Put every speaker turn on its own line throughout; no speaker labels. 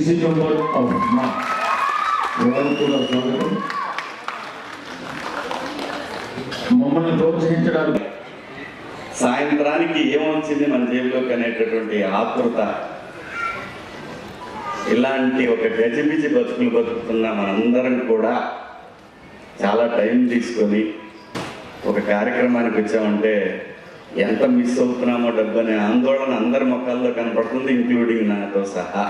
Decision of మా కూడా స్వాగతం మమ్మల్ని ప్రోత్సహించడానికి
సాయంత్రానికి ఏమొచ్చింది మన జేబులోకి అనేటటువంటి ఆతృత? ఇలాంటి ఒక గజిబిజి బతుకులు బతుకుతున్న మనందరం కూడా చాలా టైం తీసుకొని ఒక కార్యక్రమానికి వచ్చామంటే ఎంత మిస్ అవుతున్నామో డబ్బు అనే ఆందోళన అందరి ముఖాల్లో కనపడుతుంది ఇంక్లూడింగ్ నాతో సహా.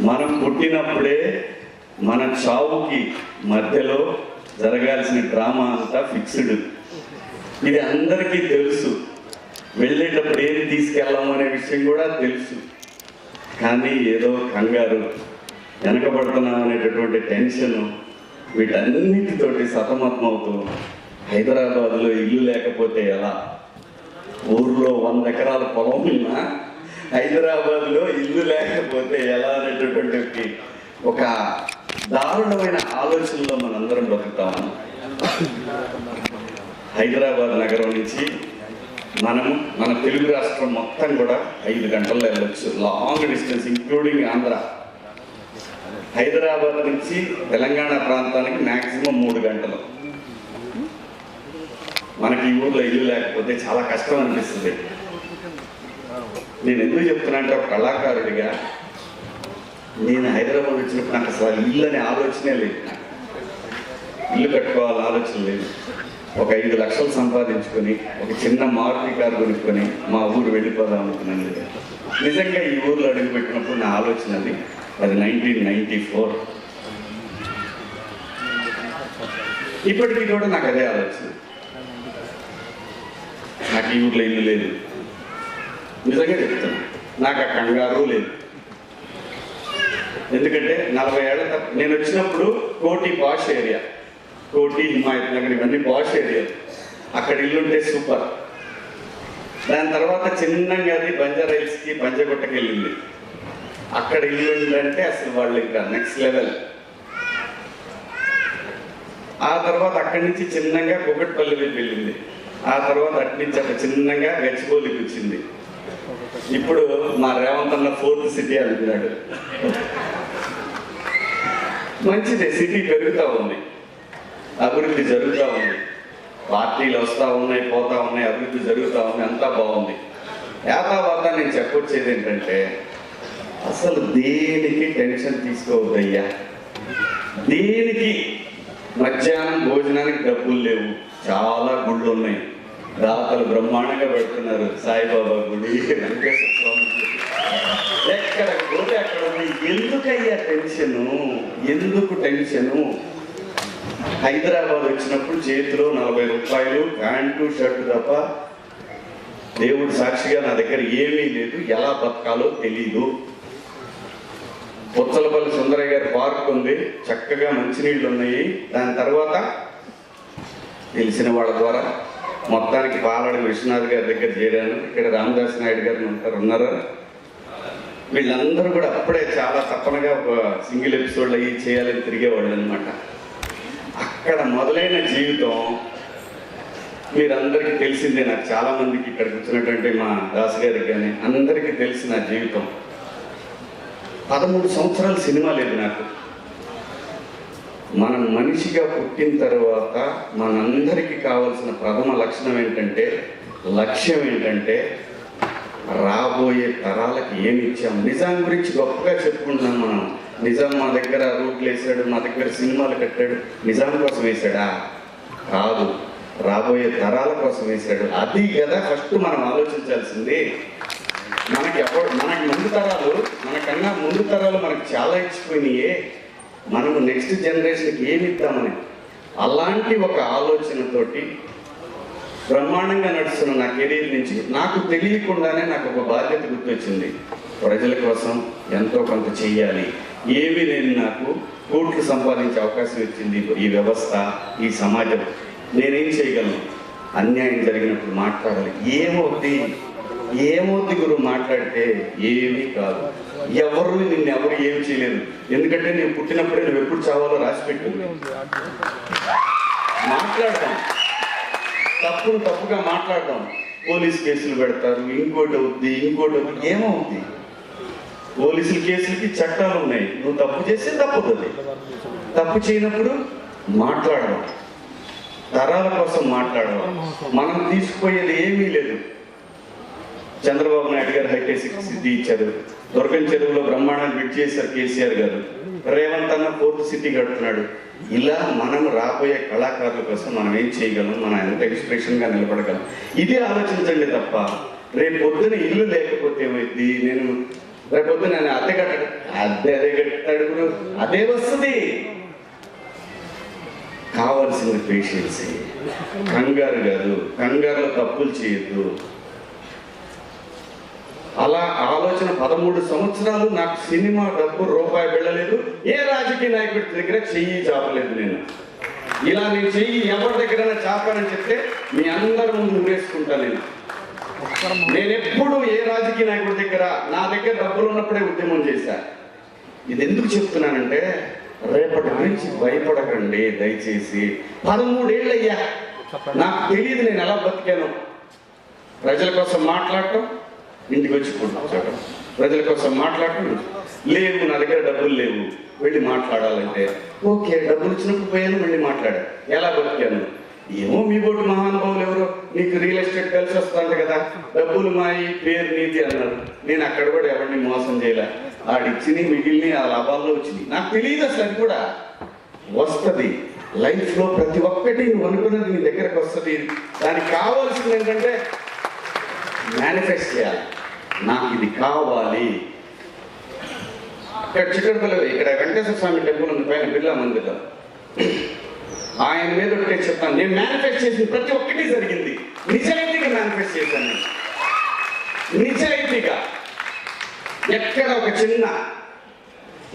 మనం పుట్టినప్పుడే మన చావుకి మధ్యలో జరగాల్సిన డ్రామా అంతా ఫిక్స్డ్. ఇది అందరికీ తెలుసు. వెళ్ళేటప్పుడు ఏం తీసుకెళ్ళాము అనే విషయం కూడా తెలుసు. కానీ ఏదో కంగారు వెనకబడుతున్నాం అనేటటువంటి టెన్షన్ వీటన్నిటితోటి సతమతం అవుతూ హైదరాబాద్లో ఇల్లు లేకపోతే ఎలా? ఊర్లో వంద ఎకరాల పొలం ఉన్నా హైదరాబాద్లో ఇల్లు లేకపోతే ఎలా అనేటటువంటి ఒక దారుణమైన ఆలోచనలో మనందరం బతుకుతాము హైదరాబాద్ నగరం నుంచి మనము మన తెలుగు రాష్ట్రం మొత్తం కూడా ఐదు గంటల్లో వెళ్ళొచ్చు. Long distance including Andhra. Hyderabad నుంచి తెలంగాణ ప్రాంతానికి మ్యాక్సిమం మూడు గంటలు. మనకి ఈ ఊర్లో ఇల్లు లేకపోతే చాలా కష్టం అనిపిస్తుంది. నేను ఎందుకు చెప్తున్నా అంటే ఒక కళాకారుడిగా నేను హైదరాబాద్ వచ్చినప్పుడు నాకు అసలు ఇల్లు అనే ఆలోచనే లేదు. ఇల్లు కట్టుకోవాలి ఆలోచన లేదు. ఒక ఐదు లక్షలు సంపాదించుకొని ఒక చిన్న మారుతి కారు కొనుక్కొని మా ఊరు వెళ్ళిపోదాం అనుకున్నాను నిజంగా ఈ ఊర్లో అడుగుపెట్టినప్పుడు నా ఆలోచన అది. అది నైన్టీన్ నైన్టీ ఫోర్. ఇప్పటికీ కూడా నాకు అదే ఆలోచన. నాకు ఈ ఊర్లో ఇల్లు లేదు. నిజంగా చెప్తాను నాకు ఆ కంగారు లేదు. ఎందుకంటే నలభై ఏళ్ళ నేను వచ్చినప్పుడు కోటి పాష్ ఏరియా. కోటి హిమాయత్ నగర్ ఇవన్నీ పాష్ ఏరియా. అక్కడ ఇల్లుంటే సూపర్. దాని తర్వాత చిన్నగా అది బంజారా బంజగుట్టకి వెళ్ళింది అక్కడ ఇల్లు అంటే అసలు వాళ్ళు ఇంకా నెక్స్ట్ లెవెల్ ఆ తర్వాత అక్కడి నుంచి చిన్నగా కుకట్పల్లి వెళ్ళింది. ఆ తర్వాత అటు నుంచి అక్కడ చిన్నగా గచ్చిపోలికి వచ్చింది. ఇప్పుడు మా రేవంత్ అన్న ఫోర్త్ సిటీ అంటున్నాడు మంచిదే సిటీ పెరుగుతూ ఉంది. అభివృద్ధి జరుగుతూ ఉంది. పార్టీలు వస్తూ ఉన్నాయి పోతా ఉన్నాయి అభివృద్ధి జరుగుతూ ఉంది అంతా బాగుంది. యాతావాత నేను చెప్పొచ్చేది ఏంటంటే అసలు దేనికి టెన్షన్ తీసుకోవద్దయ్యా? దేనికి మధ్యాహ్నం భోజనానికి డబ్బులు లేవు? చాలా గుళ్ళు ఉన్నాయి దాతలు బ్రహ్మాండంగా పెడుతున్నారు. సాయిబాబా గుడి వెంకటేశ్వర స్వామి ఎక్కడ పోతే అక్కడ ఉంది. ఎందుకయ్యా టెన్షను ఎందుకు టెన్షను హైదరాబాద్ వచ్చినప్పుడు చేతిలో నలభై రూపాయలు ప్యాంటు షర్టు తప్ప దేవుడు సాక్షిగా నా దగ్గర ఏమీ లేదు. ఎలా బతకాలో తెలీదు. పుచ్చలపల్లి సుందరయ్య గారి పార్క్ ఉంది. చక్కగా మంచినీళ్ళు ఉన్నాయి. దాని తర్వాత తెలిసిన వాళ్ళ ద్వారా మొత్తానికి పాలడి విశ్వనాథ్ గారి దగ్గర చేరాను. ఇక్కడ రామదాస్ నాయుడు గారు ఉంటారు ఉన్నారా? వీళ్ళందరూ కూడా అప్పుడే చాలా తప్పనగా ఒక సింగిల్ ఎపిసోడ్లు అయ్యి చేయాలని తిరిగేవాళ్ళు అనమాట అక్కడ మొదలైన జీవితం మీరందరికీ తెలిసిందే. నాకు చాలామందికి ఇక్కడ ఇక్కడికి వచ్చినటువంటి మా దాస్ గారికి కానీ అందరికీ తెలిసిన నా జీవితం. పదమూడు సంవత్సరాలు సినిమా లేదు నాకు. మనం మనిషిగా పుట్టిన తర్వాత మనందరికీ కావాల్సిన ప్రథమ లక్షణం ఏంటంటే లక్ష్యం ఏంటంటే రాబోయే తరాలకి ఏమి ఇచ్చాం నిజాం గురించి గొప్పగా చెప్పుకుంటున్నాం మనం. నిజాం మా దగ్గర రూట్లు వేసాడు మా దగ్గర సినిమాలు కట్టాడు నిజాం కోసం వేసాడా? కాదు. రాబోయే తరాల కోసం వేసాడు. అది కదా ఫస్ట్ మనం ఆలోచించాల్సింది. మనకి ఎవరు మనకి ముందు తరాలు మనకన్నా ముందు తరాలు మనకు చాలా ఇచ్చిపోయినాయే. మనము నెక్స్ట్ జనరేషన్కి ఏమి ఇద్దామని? అలాంటి ఒక ఆలోచనతోటి బ్రహ్మాండంగా నడుస్తున్న నా కెరీర్ నుంచి నాకు తెలియకుండానే నాకు ఒక బాధ్యత గుర్తొచ్చింది. ప్రజల కోసం ఎంతో కొంత చేయాలి ఏమి నేను నాకు కోట్లు సంపాదించే అవకాశం ఇచ్చింది ఈ వ్యవస్థ ఈ సమాజం. నేనేం చేయగలను? అన్యాయం జరిగినప్పుడు మాట్లాడాలి. ఏమవుద్ది? ఏమవుద్ది గురువు మాట్లాడితే ఏమీ కాదు. ఎవరు నిన్ను ఎవరు ఏం చేయలేదు. ఎందుకంటే నేను పుట్టినప్పుడే నువ్వు ఎప్పుడు చావాలో రాసి పెట్టింది. మాట్లాడతాం తప్పును తప్పుగా మాట్లాడతాం పోలీస్ కేసులు పెడతారు ఇంకోటి అవుద్ది ఇంకోటి అవుద్ది ఏమవుద్ది పోలీసుల కేసులకి చట్టాలు ఉన్నాయి. నువ్వు తప్పు చేస్తే తప్పుతుంది తప్పు చేయనప్పుడు మాట్లాడడం. తరాల కోసం మాట్లాడడం. మనం తీసుకుపోయేది ఏమీ లేదు. చంద్రబాబు నాయుడు గారు హైటెక్ సిద్ధి ఇచ్చారు. దుర్గం చెరువులో బ్రహ్మాండాన్ని బిడ్ చేశారు కేసీఆర్ గారు. రేవంత్ అన్న ఫోర్త్ సిటీ కడుతున్నాడు. ఇలా మనం రాబోయే కళాకారుల కోసం మనం ఏం చేయగలం? మనం ఎంత ఇన్స్పిరేషన్గా నిలబడగలం? ఇది ఆలోచించండి తప్ప రేపు పొద్దున ఇల్లు లేకపోతే ఏమైంది నేను రేపు పొద్దున నేను అద్దె కట్టడు అద్దె అదే కట్టాడు అదే వస్తుంది. కావలసిన పేషెన్సీ కంగారు కాదు. కంగారులో తప్పులు చేయొద్దు. అలా ఆలోచన పదమూడు సంవత్సరాలు నాకు సినిమా డబ్బు రూపాయి వెళ్ళలేదు. ఏ రాజకీయ నాయకుడి దగ్గర చెయ్యి చాపలేదు నేను. ఇలా నేను చెయ్యి ఎవరి దగ్గర చాపానని చెప్తే మీ అందరి ముందు ఊరేసుకుంటా నేను. నేను ఎప్పుడు ఏ రాజకీయ నాయకుడి దగ్గర నా దగ్గర డబ్బులు ఉన్నప్పుడే ఉద్యమం చేశా. ఇది ఎందుకు చెప్తున్నానంటే రేపటి గురించి భయపడకండి దయచేసి. పదమూడేళ్ళయ్యా నాకు తెలియదు నేను ఎలా బతికాను. ప్రజల కోసం మాట్లాడటం ఇంటికి వచ్చి కూర్చోటం ప్రజల కోసం మాట్లాడటం లేవు నా దగ్గర డబ్బులు లేవు. వెళ్ళి మాట్లాడాలంటే ఓకే డబ్బులు ఇచ్చినప్పుడు పోయాను మళ్ళీ మాట్లాడా. ఎలా బతికాను? ఏమో మీ బోటు మహానుభావులు ఎవరో. నీకు రియల్ ఎస్టేట్ కలిసి వస్తుంది కదా. డబ్బులు మాయి పేరు నీతి అన్నారు. నేను అక్కడ కూడా ఎవరిని మోసం చేయలే. ఆడిచ్చిని మిగిలిన ఆ లాభాల్లో వచ్చింది. నాకు తెలియదు అసలు అది కూడా. వస్తుంది. లైఫ్లో ప్రతి ఒక్కటి నువ్వు అనుకున్నది నీ దగ్గరకు వస్తుంది. దానికి కావాల్సింది ఏంటంటే మేనిఫెస్ట్ చేయాలి. నాకు ఇది కావాలి. ఇక్కడ చిక్కడపల్లి ఇక్కడ వెంకటేశ్వర స్వామి టెంపుల్ ఉంది పైన బిర్లా మందిర్లో ఆయన మీద ఒకటే చెప్తాను. నేను మేనిఫెస్ట్ చేసిన ప్రతి ఒక్కటి జరిగింది. నిజాయితీగా మేనిఫెస్ట్ చేశాను నిజాయితీగా. ఎక్కడ ఒక చిన్న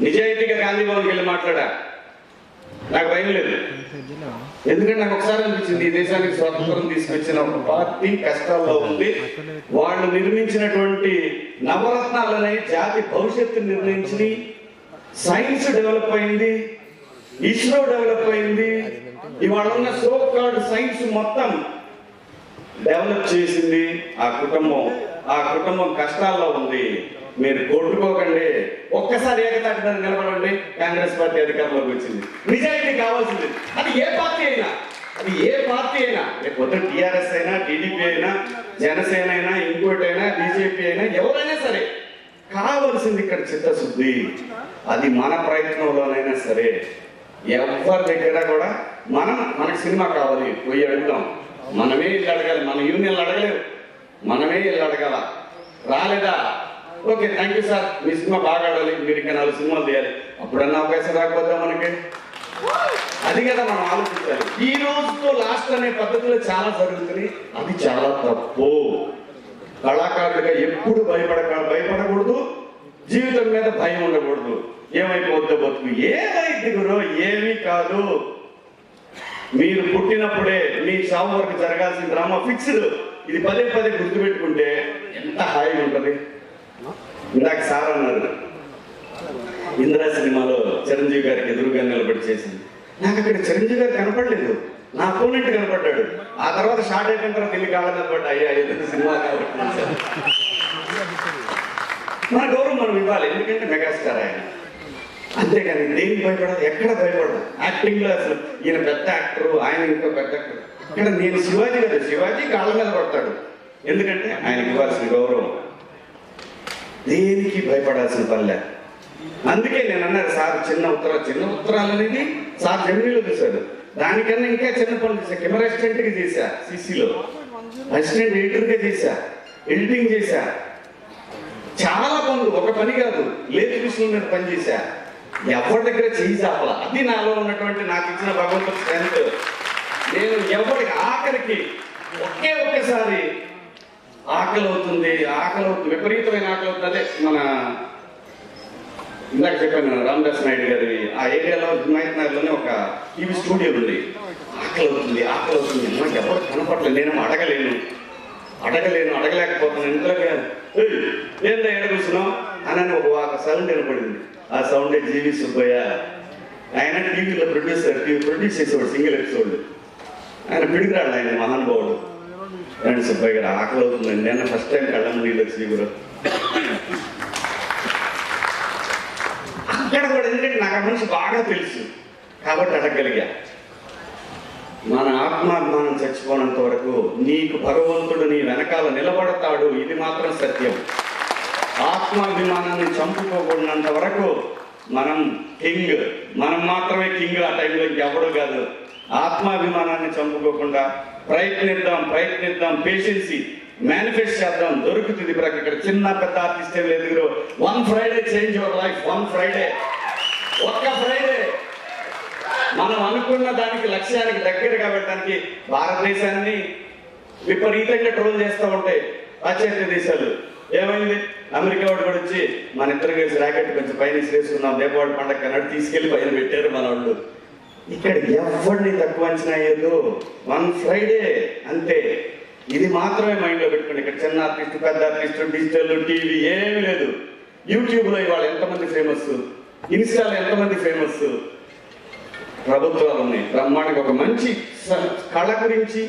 నిజాయితీగా గాంధీభవన్కి వెళ్ళి మాట్లాడా? నాకు భయం లేదు. ఎందుకంటే నాకు ఒకసారి అనిపించింది ఈ దేశానికి స్వాతంత్రం తీసుకొచ్చిన ఒక పార్టీ కష్టాల్లో ఉంది. వాళ్ళు నిర్మించినటువంటి నవరత్నాలనే జాతి భవిష్యత్తు నిర్ణయించి సైన్స్ డెవలప్ అయింది ఇస్రో డెవలప్ అయింది. ఇవాళ ఉన్న సో కార్డ్ సైన్స్ మొత్తం డెవలప్ చేసింది ఆ కుటుంబం. ఆ కుటుంబం కష్టాల్లో ఉంది. మీరు కొట్టుకోకండి. ఒక్కసారి ఏకతాటి నిలబడండి. కాంగ్రెస్ పార్టీ అధికారంలోకి వచ్చింది. నిజాయితీ కావాల్సింది. అది ఏ పార్టీ అయినా అది ఏ పార్టీ అయినా రేపు టీఆర్ఎస్ అయినా టీడీపీ అయినా జనసేన అయినా ఇంకోటైనా బీజేపీ అయినా ఎవరైనా సరే కావలసింది ఇక్కడ చిత్తశుద్ధి. అది మన ప్రయత్నంలోనైనా సరే ఎవరి దగ్గర కూడా మనం మనకి సినిమా కావాలి. పోయి అడుగుతాం మనమే ఇల్లు అడగాలి. మన యూనియన్లు అడగలేవు. మనమే ఇల్లు అడగాల. రాలేదా? ఓకే థ్యాంక్ యూ సార్ మీ సినిమా బాగా ఆడాలి మీరు ఇంకా నాలుగు సినిమాలు తీయాలి. అప్పుడన్నా అవకాశం రాకపోతే మనకి? అది కదా మనం ఆలోచించాలి. ఈ రోజుతో లాస్ట్ అనే పద్ధతిలో చాలా జరుగుతుంది అది చాలా తప్పు. కళాకారుడిగా ఎప్పుడు భయపడక భయపడకూడదు. జీవితం మీద భయం ఉండకూడదు. ఏమైపోద్దో బతుకు. ఏమైంది గురు? ఏమీ కాదు. మీరు పుట్టినప్పుడే మీ చావు వరకు జరగాల్సిన డ్రామా ఫిక్స్డ్. ఇది పదే పదే గుర్తుపెట్టుకుంటే ఎంత హాయిగా ఉంటుంది? ఇందాక సార్ అన్నారు ఇందిరా సినిమాలో చిరంజీవి గారికి ఎదురుగా నిలబడి చేసింది. నాకు అక్కడ చిరంజీవి గారు కనపడలేదు. నా అపోనెంట్ కనపడ్డాడు. ఆ తర్వాత షార్ట్ అయిపోయిన తర్వాత వెళ్ళి కాళ్ళ మీద అయ్యా ఏదైనా సినిమా కాబట్టి మన గౌరవం మనం ఇవ్వాలి. ఎందుకంటే మెగాస్టార్ ఆయన. అంతేగాని దేనికి భయపడదు? ఎక్కడ భయపడదు? యాక్టింగ్లో అసలు ఈయన పెద్ద యాక్టర్ ఆయన ఇంకో పెద్ద యాక్టర్ ఇక్కడ నేను శివాజీ కదా. శివాజీ కాళ్ళ మీద పడతాడు. ఎందుకంటే ఆయనకి ఇవ్వాల్సిన గౌరవం. దేనికి భయపడాల్సిన పనిలే అందుకే నేను అన్నారు సార్ చిన్న ఉత్తరాలు చిన్న ఉత్తరాలు అనేది సార్ జమినీలో చూశాడు దానికన్నా ఇంకా చిన్న పనులు చేశా. కెమెరా అసిస్టెంట్గా చేశా సిసిలో. అసిస్టెంట్ ఎడిటర్గా చేశా ఎడిటింగ్ చేశా. చాలా పనులు ఒక పని కాదు లేదు విషయంలో నేను పని చేశా. ఎవరి దగ్గర చేయి చాపల? అది నాలో ఉన్నటువంటి నాకు ఇచ్చిన భగవంతుడు స్ట్రెంత్ నేను ఎవరికి ఆఖరికి ఒకే ఒక్కసారి ఆకలి అవుతుంది ఆకలి అవుతుంది విపరీతమైన ఆకలి అవుతుంది అదే మన ఇందాక చెప్పాను రామదాస్ నాయుడు గారి ఆ ఏరియాలో హిమాయత్ నగర్లోనే ఒక టీవీ స్టూడియో ఉంది. ఆకలి అవుతుంది ఆకలి అవుతుంది నాకు ఎవరు కనపడలేదు. నేను అడగలేను. అడగలేను అడగలేకపోతున్నాను. ఇంతలోకి ఏందా ఎక్కడ అని ఒక ఒక సౌండ్ వినపడింది. ఆ సౌండ్ జీవి సుబ్బయ్య. ఆయన టీవీలో ప్రొడ్యూసర్ టీవీ ప్రొడ్యూస్ చేసేవాడు సింగిల్ ఎపిసోడ్ ఆయన పిడిగిరాడు ఆయన మహానుభావుడు. రండి సుబ్బయ్య గారు ఆకలి అవుతుందండి. నిన్న ఫస్ట్ టైం కళ్ళమ్మ నీళ్ళు శ్రీగురు అక్కడ కూడా ఎందుకంటే నాకు మనిషి బాగా తెలుసు. కాబట్టి అడగలిగా. మన ఆత్మాభిమానం చచ్చిపోనంత వరకు నీకు భగవంతుడు నీ వెనకాల నిలబడతాడు. ఇది మాత్రం సత్యం. ఆత్మాభిమానాన్ని చంపుకోకూడనంత వరకు మనం కింగ్. మనం మాత్రమే కింగ్ ఆ టైంలో ఇంకెవడు కాదు. ఆత్మాభిమానాన్ని చంపుకోకుండా ప్రయత్నిద్దాం ప్రయత్నిద్దాం పేషెన్సీ మేనిఫెస్ట్ చేద్దాం దొరుకుతుంది ఇప్పుడు ఇక్కడ. చిన్న పెద్ద ఆర్టిస్ట్ ఏం లేదు one Friday change your life one Friday ఒక్క ఫ్రైడే మనం అనుకున్న దానికి లక్ష్యానికి దగ్గరగా పెట్టడానికి భారతదేశాన్ని విపరీతంగా ట్రోల్ చేస్తూ ఉంటాయి పాశ్చాత్య దేశాలు. ఏమైంది? అమెరికా వాడు కూడా వచ్చి మన ఇద్దరు కలిసి ర్యాకెట్ కొంచెం పైన వేసుకున్నాం దీపావళి పండగ కన్నాడు తీసుకెళ్ళి పైన పెట్టారు మన వాళ్ళు. ఇక్కడ ఎవరిని తక్కువ అంచనా వేయద్దు. వన్ ఫ్రైడే అంతే. ఇది మాత్రమే మైండ్లో పెట్టుకోండి. ఇక్కడ చిన్న ఆర్టిస్ట్ పెద్ద ఆర్టిస్ట్ డిజిటల్ టీవీ ఏమీ లేదు. యూట్యూబ్లో ఇవాళ ఎంతమంది ఫేమస్ ఇన్స్టాలో ఎంతమంది ఫేమస్ ప్రభుత్వాలు ఉన్నాయి. బ్రహ్మాండంగా ఒక మంచి కళ గురించి